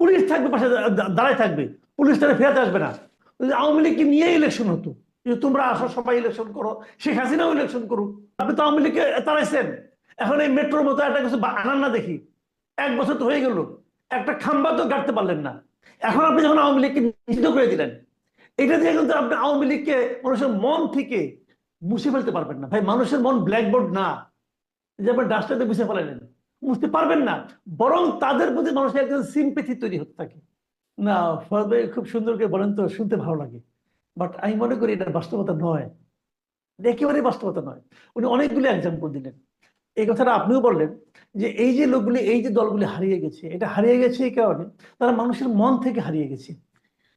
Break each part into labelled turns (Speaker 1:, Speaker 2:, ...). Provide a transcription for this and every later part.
Speaker 1: Police থাকবে পাশে দাঁড়ায় থাকবে। পুলিশ তারা ফেরাতে আসবে না। আওয়ামী লীগকে নিয়ে ইলেকশন হতো যে তোমরা আসো, সবাই ইলেকশন করো, শেখ হাসিনাও ইলেকশন করুক। আপনি তো আওয়ামী লীগকে তাড়াইছেন। এখন এই মেট্রোর মতো একটা কিছু আনান না দেখি। এক বছর তো হয়ে গেল। একটা খাম্বা তো গাড়তে পারলেন না। এখন আপনি যখন আওয়ামী লীগকে নিষিদ্ধ করে দিলেন, এটা দিয়ে কিন্তু আপনি আওয়ামী লীগকে মানুষের মন থেকে মুছে ফেলতে পারবেন না। ভাই, মানুষের মন ব্ল্যাকবোর্ড না। যে আপনি ডাস্টারতে মুছে ফেলেন মুছতে পারবেন না, বরং তাদের প্রতি মানুষের একজন সিম্পেথি তৈরি হতে থাকে। না ভাই খুব সুন্দর করে বলেন তো, শুনতে ভালো লাগে। বাট আমি মনে করি এটা বাস্তবতা নয়। একেবারে বাস্তবতা নয়। উনি অনেকগুলি এক্সাম্পল দিলেন। এই কথাটা আপনিও বললেন যে, এই যে লোকগুলি, এই যে দলগুলি হারিয়ে গেছে, এটা হারিয়ে গেছে এই কারণে তারা মানুষের মন থেকে হারিয়ে গেছে।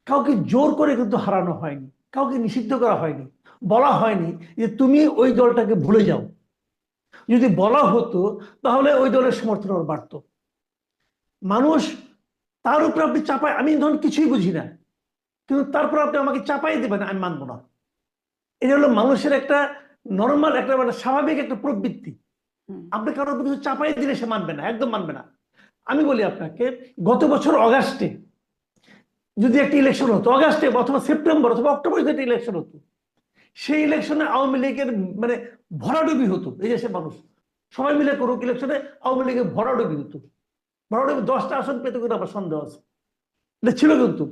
Speaker 1: কাউকে জোর করে কিন্তু হারানো হয়নি, কাউকে নিষিদ্ধ করা হয়নি। বলা হয়নি যে, তুমি ওই দলটাকে ভুলে যাও। যদি বলা হতো তাহলে ওই দলের সমর্থন আরও বাড়তো। মানুষ তার উপরে আপনি চাপায় আমি ধরুন কিছুই বুঝি না কিন্তু তারপর আপনি আমাকে চাপাই দেবেন আমি মানব না। এটা হলো মানুষের একটা নর্মাল একটা মানে স্বাভাবিক একটা প্রবৃত্তি। আপনি কারোর কিছু চাপাই দিলে সে মানবে না একদম মানবে না। আমি বলি আপনাকে গত বছর অগাস্টে যদি একটা ইলেকশন হতো অগাস্টে অথবা সেপ্টেম্বর অথবা অক্টোবর যদি একটা ইলেকশন হতো সেই ইলেকশনে আওয়ামী লীগের মানে ভরাডুবি হতো। এই দেশের মানুষ। সবাই মিলে করুক ইলেকশনে আওয়ামী লীগের ভরাডুবি হতো। ভরাডুবি, দশটা আসন পেতে কিন্তু আমার সন্দেহ আছে। এটা ছিল কিন্তু,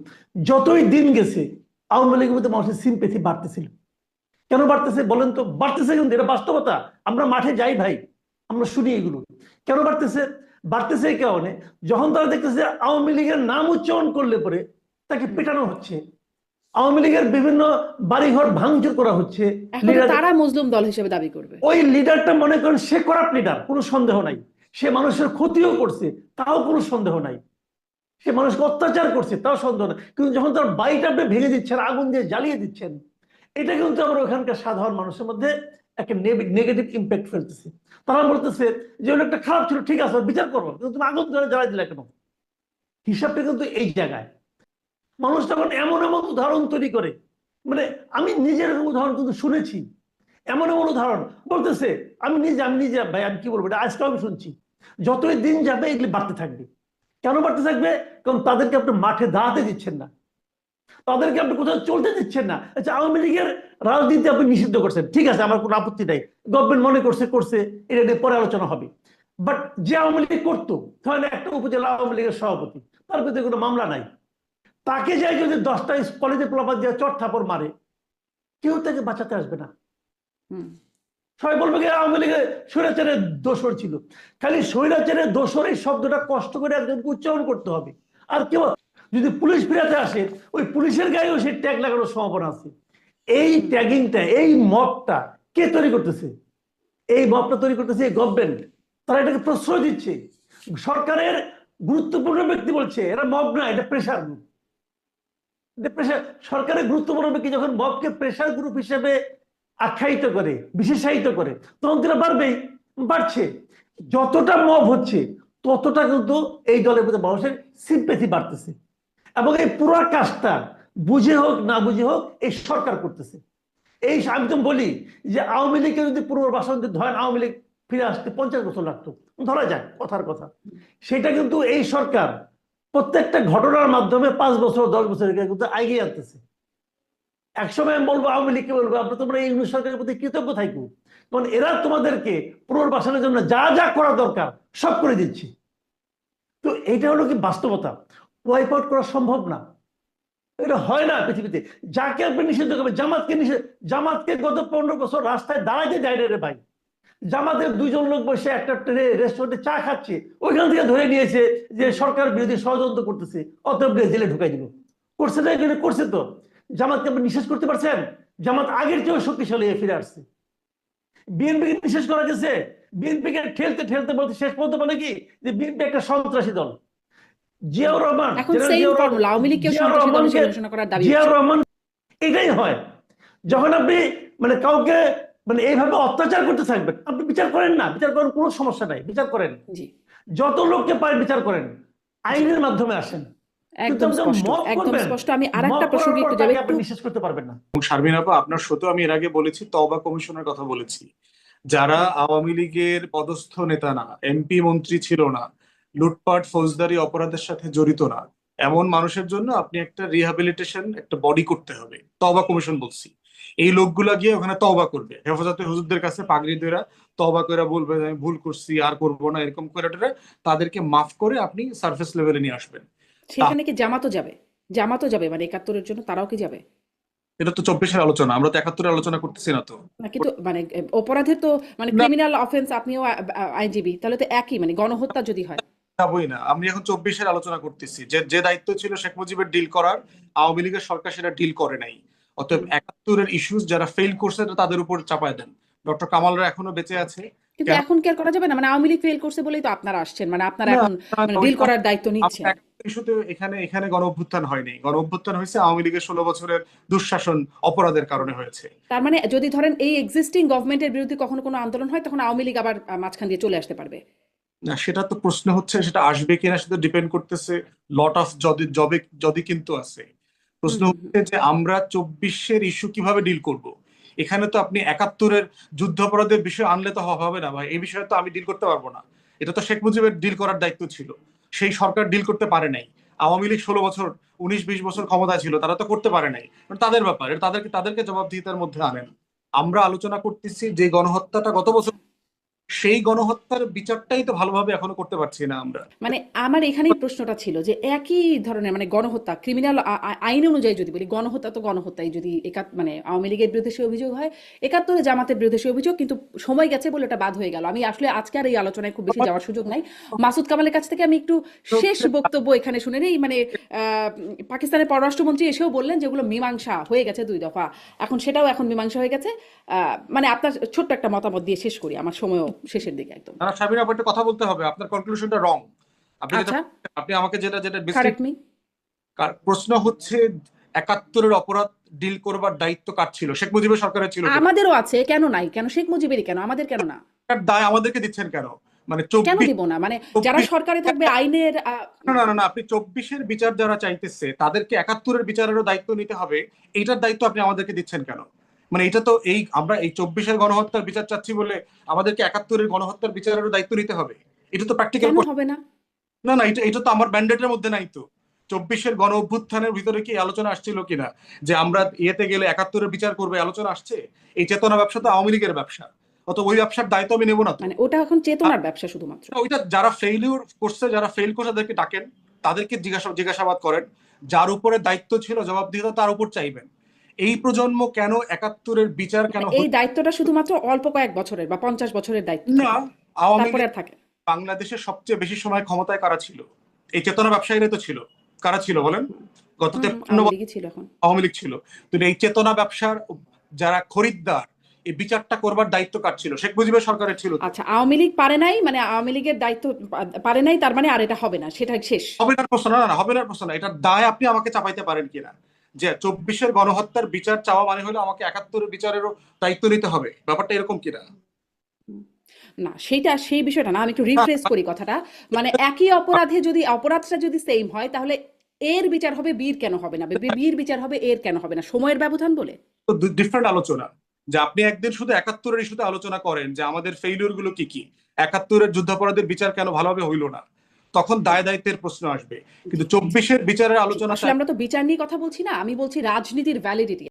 Speaker 1: যতই দিন গেছে, আওয়ামী লীগের মধ্যে মানুষের সিম্পেথি বাড়তেছিল। কেন বাড়তেছে বলেন তো? বাড়তেছে কিন্তু, এটা বাস্তবতা। আমরা মাঠে যাই ভাই, আমরা শুনি এগুলো। কেন বাড়তেছে? বাড়তেছে এই কারণে, যখন তারা দেখতেছে আওয়ামী লীগের নাম উচ্চারণ করলে পরে তাকে পেটানো হচ্ছে আওয়ামী লীগের বিভিন্ন বাড়িঘর ভাঙচুর করা হচ্ছে
Speaker 2: তারা মজলুম দল হিসেবে দাবি করবে।
Speaker 1: ওই লিডারটা মনে করেন সে করাপ্ট লিডার কোনো সন্দেহ নাই। সে মানুষের ক্ষতিও করছে তাও কোনো সন্দেহ নাই। সে মানুষকে অত্যাচার করছে তাও সন্দেহ নাই। কিন্তু যখন তার বাড়িটা আপনি ভেঙে দিচ্ছেন আগুন দিয়ে জ্বালিয়ে দিচ্ছেন এটা কিন্তু আমরা ওখানকার সাধারণ মানুষের মধ্যে একটা নেগেটিভ ইম্প্যাক্ট ফেলতেছে। তারা বলতেছে যে ওটা একটা খারাপ ছিল ঠিক আছে বিচার করব কিন্তু তুমি আগুন ধরে জ্বালাই দিলে কেন? হিসাবটা কিন্তু এই জায়গায়। মানুষ তখন এমন এমন উদাহরণ তৈরি করে। মানে আমি নিজের উদাহরণ কিন্তু শুনেছি। এমন এমন উদাহরণ। বলতেছে, আমি নিজে আমি নিজে, ভাই, আমি কি বলব? এটা আজকেও আমি শুনছি। যতই দিন যাবে, এগুলি বাড়তে থাকবে। কেন বাড়তে থাকবে? কারণ তাদেরকে আপনি মাঠে দাঁড়াতে দিচ্ছেন না। তাদেরকে আপনি কোথাও চলতে দিচ্ছেন না। আচ্ছা আওয়ামী লীগের রাজনীতি আপনি নিষিদ্ধ করছেন। ঠিক আছে, আমার কোনো আপত্তি নাই। গভর্নমেন্ট মনে করছে করছে, এটা নিয়ে পরে আলোচনা হবে। বাট যে আওয়ামী লীগ করতো তাহলে একটা উপজেলা আওয়ামী লীগের সভাপতি, তার বিরুদ্ধে কোনো মামলা নাই। তাকে যাই যদি দশটা কলেজে প্লাবাদ দিয়ে চট থাপড় মারে কেউ তাকে বাঁচাতে আসবে না। সবাই বলবে কি আওয়ামী লীগের স্বৈরাচারের দোষর ছিল। খালি স্বৈরাচারের দোষর এই শব্দটা কষ্ট করে একজনকে উচ্চারণ করতে হবে। আর কেউ যদি পুলিশ ফিরাতে আসে ওই পুলিশের গায়েও সেই ট্যাগ লাগানোর সম্ভাবনা আছে। এই ট্যাগিংটা এই মবটা কে তৈরি করতেছে? এই মবটা তৈরি করতেছে এই গভর্নমেন্ট তারা এটাকে প্রশ্রয় দিচ্ছে। সরকারের গুরুত্বপূর্ণ ব্যক্তি বলছে এরা মব না এটা প্রেশার প্রেশার সরকারের গুরুত্বপূর্ণ ব্যক্তি যখন মবকে প্রেশার গ্রুপ হিসেবে আখ্যায়িত করে, বিশেষায়িত করে, তখন তারা বাড়বেই বাড়ছে। যতটা মব হচ্ছে, ততটা কিন্তু এই দলের মধ্যে মানুষের সিম্পেথি বাড়তেছে। এবং এই পুরো কাজটা বুঝে হোক, না বুঝে হোক, এই সরকার করতেছে। এই আমি তো বলি যে আওয়ামী লীগকে যদি পুনর্বাসন যদি ধরেন আওয়ামী লীগ ফিরে আসতে পঞ্চাশ বছর লাগতো। ধরা যাক, কথার কথা। সেটা কিন্তু এই সরকার প্রত্যেকটা ঘটনার মাধ্যমে পাঁচ বছর, দশ বছর কিন্তু এগিয়ে আনতেছে একসময় আমি বলব, আওয়ামী লীগকে বলব, আমরা তোমরা এই সরকারের প্রতি কৃতজ্ঞ থাকব কারণ এরা তোমাদেরকে পুনর্বাসনের জন্য যা যা করা দরকার সব করে দিচ্ছি। তো এটা হলো কি বাস্তবতা? ওয়াইপ আউট করা সম্ভব না। এটা হয় না পৃথিবীতে। যাকে আপনি নিষিদ্ধ করবেন, জামাতকে নিষেধ জামাতকে গত পনেরো বছর রাস্তায় দাঁড়াইতে যায় রে ভাই। জামাতের দুইজন লোক বসে একটা ট্রেনে রেস্টুরেন্টে চা খাচ্ছে। ওইখান থেকে ধরে নিয়েছে যে সরকার বিরোধী ষড়যন্ত্র করতেছে অতএব জেলে ঢুকাই দিল। করছে না এখানে করছে তো। জামাতকে আপনি নিষেধ করতে পারছেন? জামাত আগের চেয়েও শক্তিশালী হয়ে ফিরে আসছে। বিএনপিকে নিষেধ করা গেছে? বিএনপিকে ঠেলতে ঠেলতে বলতে শেষ পর্যন্ত বলে কি? যে বিএনপি একটা সন্ত্রাসী দল। জিয়াউর রহমান জিয়াউর
Speaker 2: দাবি।
Speaker 1: রহমান এটাই হয়। যখন আপনি মানে কাউকে মানে এইভাবে অত্যাচার করতে থাকবেন আপনি বিচার করেন না বিচার করার কোনো সমস্যা নাই বিচার করেন। যত লোককে পারেন বিচার করেন আইনের মাধ্যমে আসেন।
Speaker 3: আপনার শোতে আমি এর আগে বলেছি তওবা কমিশনের কথা বলেছি। যারা আওয়ামী লীগের পদস্থ নেতা না এমপি মন্ত্রী ছিল না লুটপাট ফৌজদারি অপরাধের সাথে জড়িত না এমন মানুষের জন্য আপনি একটা রিহ্যাবিলিটেশন একটা বডি করতে হবে। তবা কমিশন বলছি। এই লোকগুলা গিয়ে ওখানে তবা করবে। হেফাজতে হুজুরদের কাছে পাগড়ি দেরা তওবা করে বলবে আমি ভুল করছি আর করব না এরকম করে তাদেরকে মাফ করে আপনি সারফেস লেভেলে নিয়ে আসবেন।
Speaker 2: সেখানে কি জামাতও যাবে? জামাতও যাবে মানে একাত্তরের জন্য? তারাও কি যাবে?
Speaker 3: এটা তো চব্বিশের আলোচনা আমরা তো একাত্তরের আলোচনা করতেছি না তো।
Speaker 2: কিন্তু মানে অপরাধের তো মানে ক্রিমিনাল অফেন্স আপনিও আইনজীবী তাহলে তো একই মানে গণহত্যা যদি হয়।
Speaker 3: যাবই না। আমি এখন চব্বিশের আলোচনা করতেছি। যে যে দায়িত্ব ছিল শেখ মুজিবের ডিল করার আওয়ামী লীগের সরকার সেটা ডিল করে নাই। অতএব একাত্তরের ইস্যুস যারা ফেল করছে তাদের উপর চাপায় দেন। ডক্টর কামালরা এখনও বেঁচে আছে।
Speaker 2: কিন্তু এখন কি আর করা যাবে না? মানে আওয়ামী লীগ ফেল করছে বলেই তো আপনারা আসছেন। মানে আপনারা এখন
Speaker 3: না,
Speaker 2: মানে ডিল করার দায়িত্ব নিচ্ছেন।
Speaker 3: ইস্যুতে এখানে এখানে গণ অভ্যুত্থান হয়নি। গণ অভ্যুত্থান হয়েছে আওয়ামী লীগের ষোলো বছরের দুঃশাসন অপরাধের কারণে হয়েছে।
Speaker 2: তার মানে যদি ধরেন এই এক্সিস্টিং গভর্নমেন্টের বিরুদ্ধে কখনো কোনো আন্দোলন হয় তখন আওয়ামী লীগ আবার মাঝখান দিয়ে চলে আসতে পারবে।
Speaker 3: না সেটা তো প্রশ্ন হচ্ছে সেটা আসবে কিনা সেটা ডিপেন্ড করতেছে। লট অফ যদি জবে যদি কিন্তু আছে। প্রশ্ন হচ্ছে যে আমরা চব্বিশের ইস্যু কীভাবে ডিল করব? এখানে তো আপনি একাত্তরের যুদ্ধাপরাধের বিষয় আনলে তো হবে না ভাই। এই বিষয়ে তো আমি ডিল করতে পারব না। এটা তো শেখ মুজিবের ডিল করার দায়িত্ব ছিল। সেই সরকার ডিল করতে পারে নাই। আওয়ামী লীগ ষোলো বছর উনিশ বিশ বছর ক্ষমতায় ছিল। তারা তো করতে পারে নাই। তাদের ব্যাপার। তাদেরকে তাদেরকে জবাবদিহিতার মধ্যে আনেন। আমরা আলোচনা করতেছি যে গণহত্যাটা গত বছর সেই গণহত্যার বিচারটাই তো ভালোভাবে এখনও করতে পারছি না আমরা।
Speaker 2: মানে আমার এখানেই প্রশ্নটা ছিল যে একই ধরনের মানে গণহত্যা ক্রিমিনাল আইন অনুযায়ী যদি বলি, গণহত্যা তো গণহত্যাই যদি একাত মানে আওয়ামী লীগের বিরুদ্ধে সে অভিযোগ হয়, একাত্তরে জামাতের বিরুদ্ধে সে অভিযোগ, কিন্তু সময় গেছে বলে ওটা বাদ হয়ে গেল। আমি আসলে আজকে আর এই আলোচনায় খুব বেশি যাওয়ার সুযোগ নাই। মাসুদ কামালের কাছ থেকে আমি একটু শেষ বক্তব্য এখানে শুনে নেই। মানে পাকিস্তানের পররাষ্ট্রমন্ত্রী এসেও বললেন যেগুলো মীমাংসা হয়ে গেছে দুই দফা। এখন সেটাও এখন মীমাংসা হয়ে গেছে। মানে আপনার ছোট্ট একটা মতামত দিয়ে শেষ করি, আমার সময়ও শেষের দিকে একদম।
Speaker 3: না সাবির আপু একটা কথা বলতে হবে। আপনার কনক্লুশনটা রং আপনি যেটা
Speaker 2: আচ্ছা।
Speaker 3: আপনি আমাকে যেটা যেটা প্রশ্ন হচ্ছে একাত্তরের অপরাধ ডিল করবার দায়িত্ব কার ছিল? শেখ মুজিবের সরকারের ছিল
Speaker 2: আমাদেরও আছে কেন নাই? কেন? শেখ মুজিবেরই কেন? আমাদের কেন না?
Speaker 3: দায় আমাদেরকে দিচ্ছেন কেন? মানে
Speaker 2: কেন দিব না? মানে যারা সরকারে থাকবে আইনের
Speaker 3: না না না না আপনি চব্বিশের বিচার যারা চাইতেছে তাদেরকে একাত্তরের বিচারেরও দায়িত্ব নিতে হবে। এইটার দায়িত্ব আপনি আমাদেরকে দিচ্ছেন কেন? মানে এটা তো এই আমরা এই চব্বিশের গণহত্যার বিচার চাচ্ছি বলে আমাদেরকে একাত্তরের গণহত্যার বিচারেরও দায়িত্ব নিতে হবে। এটা তো প্র্যাকটিক্যাল
Speaker 2: হবে না?
Speaker 3: না না এটা এটা তো আমার ব্যান্ডেটের মধ্যে নাই তো। চব্বিশের গণ অভ্যুত্থানের ভিতরে কি আলোচনা আসছিল কিনা? যে আমরা ইয়েতে গেলে একাত্তরের বিচার করবে আলোচনা আসছে? এই চেতনা ব্যবসা তো আওয়ামী লীগের ব্যবসা। অত ওই ব্যবসার দায়িত্ব আমি নেব না
Speaker 2: মানে ওটা এখন চেতনার ব্যবসা শুধুমাত্র।
Speaker 3: ওইটা যারা ফেইলিউর করছে যারা ফেল করছে তাদেরকে ডাকেন। তাদেরকে জিজ্ঞাসা জিজ্ঞাসাবাদ করেন। যার উপরে দায়িত্ব ছিল জবাবদিহিতা তার উপর চাইবেন। এই প্রজন্ম কেন একাত্তরের বিচার কেন
Speaker 2: এই দায়িত্বটা শুধুমাত্র অল্প কয়েক বছরের বা পঞ্চাশ বছরের দায়িত্ব
Speaker 3: না আওয়ামী
Speaker 2: থাকে।
Speaker 3: বাংলাদেশের সবচেয়ে বেশি সময় ক্ষমতায় কারা ছিল? এই চেতনা ব্যবসায়ীরাই তো ছিল। কারা ছিল বলেন? গত
Speaker 2: আওয়ামী
Speaker 3: লীগ ছিল। তো এই চেতনা ব্যবসার যারা খরিদ্দার এই বিচারটা করবার দায়িত্ব কার ছিল? শেখ মুজিবের সরকারের ছিল
Speaker 2: আচ্ছা আওয়ামী লীগ পারে নাই মানে আওয়ামী লীগের দায়িত্ব পারে নাই তার মানে আর এটা হবে না সেটা শেষ।
Speaker 3: হবে না প্রশ্ন না না হবে না প্রশ্ন না। এটার দায় আপনি আমাকে চাপাইতে পারেন কিনা? যে চব্বিশের গণহত্যার বিচার চাওয়া মানে হলো আমাকে একাত্তরের বিচারেরও দায়িত্ব নিতে হবে। ব্যাপারটা এরকম কিনা?
Speaker 2: না সেইটা সেই বিষয়টা না আমি একটু রিফ্রেশ করি কথাটা। মানে একই অপরাধে যদি অপরাধটা যদি সেম হয় তাহলে এর বিচার হবে বীর কেন হবে না? বীর বিচার হবে এর কেন হবে না? সময়ের ব্যবধান বলে?
Speaker 3: তো ডিফারেন্ট আলোচনা। যে আপনি একদিন শুধু একাত্তরের ইস্যুতে আলোচনা করেন যে আমাদের ফেইলিউরগুলো কি কি? একাত্তরের যুদ্ধাপরাধের বিচার কেন ভালোভাবে হইল না? তখন দায় দায়িত্বের প্রশ্ন আসবে। কিন্তু চব্বিশের বিচারের আলোচনা
Speaker 2: আমরা তো বিচার নিয়ে কথা বলছি না, আমি বলছি রাজনীতির ভ্যালিডিটি